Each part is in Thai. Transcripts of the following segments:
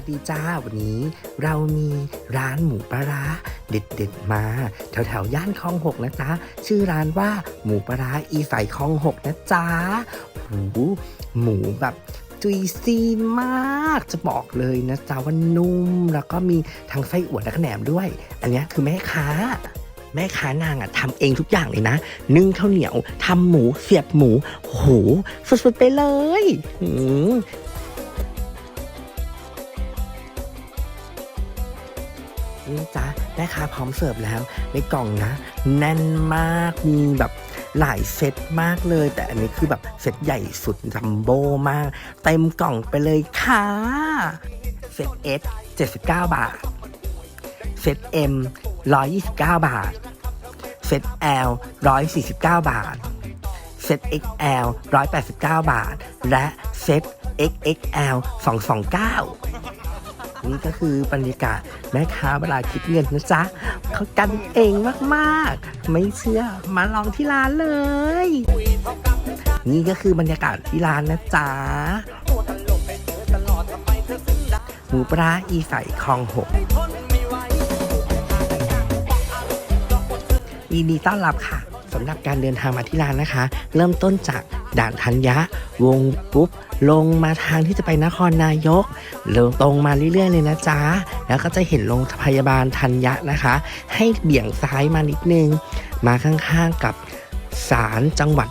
วัสดีจ้า วันนี้เรามีร้านหมูปลาร้าเด็ดๆมา แถวๆย่านคลองหกนะจ๊ะ ชื่อร้านว่าหมูปลาร้าอีใสคลองหกนะจ๊ะหูหมูแบบจุยซีมากจะบอกเลยนะจ๊ะว่านุ่ม แล้วก็มีทั้งไส้อั่วและแหนมด้วย อันนี้คือแม่ค้าแม่ค้านางอะทำเองทุกอย่างเลยนะ นึ่งข้าวเหนียวทำหมูเสียบหมู โหสุดๆไปเลย นี่จ้ะแม่ค้าพร้อมเสิร์ฟแล้ว ในกล่องนะ แน่นมากมีแบบหลายเซตมากเลย แต่อันนี้คือแบบเซตใหญ่สุดจัมโบ้มาก เต็มกล่องไปเลยค่ะ เซต S 79บเก้าบาท เซต M 129บเก้าบาท เซต L 149บเก้าบาท เซต XL 189บาท และเซต XXL 229 นี่ก็คือบรรยากาศแม่ค้าเวลาคิดเงินนะจ๊ะเขากันเองมากๆ ไม่เชื่อมาลองที่ร้านเลย นี่ก็คือบรรยากาศที่ร้านนะจ๊ะหมูปลาอีใสคลองหกยินดีต้อนรับค่ะ สำหรับการเดินทางมาที่ร้านนะคะ เริ่มต้นจากด่านธัญญะ วงปุ๊บ ลงมาทางที่จะไปนครนายกลงตรงมาเรื่อยๆเลยนะจ๊ะ แล้วก็จะเห็นโรงพยาบาลธัญญะนะคะ ให้เบี่ยงซ้ายมานิดนึง มาข้างๆกับศาลจังหวัด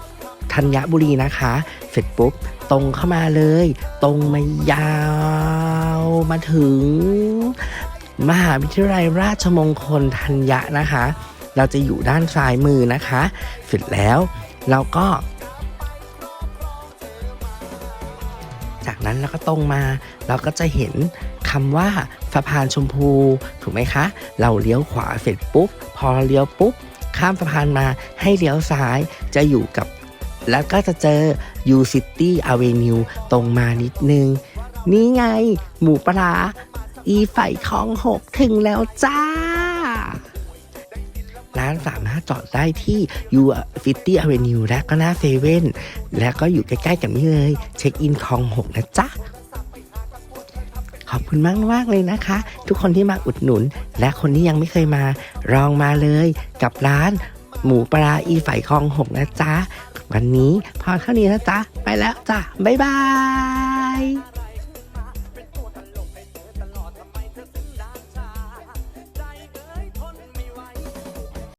ธัญบุรีนะคะ เสร็จปุ๊บ ตรงเข้ามาเลย ตรงมายาวมาถึง มหาวิทยาลัยราชมงคลธัญญะนะคะ เราจะอยู่ด้านซ้ายมือนะคะ เสร็จแล้วเราก็ จากนั้นเราก็ตรงมา เราก็จะเห็นคำว่าสะพานชมพูถูกไหมคะ เราเลี้ยวขวาเสร็จปุ๊บ พอเลี้ยวปุ๊บ ข้ามสะพานมาให้เลี้ยวซ้ายจะอยู่กับ แล้วก็จะเจอ U City Avenue ตรงมานิดนึง นี่ไง หมูปลาอีไฝของหกถึงแล้วจ้า ร้านสามารถจอดได้ที่ U City Avenue และก็หน้าเซเว่นและก็อยู่ใกล้ๆกับนี่เลย เช็คอินคลองหกนะจ๊ะ ขอบคุณมากมากเลยนะคะ ทุกคนที่มาอุดหนุน และคนที่ยังไม่เคยมาลองมาเลยกับร้าน หมูปลาร้าอีไฝคลองหกนะจ๊ะ วันนี้พอเท่านี้นะจ๊ะ ไปแล้วจ้ะ บ๊ายบาย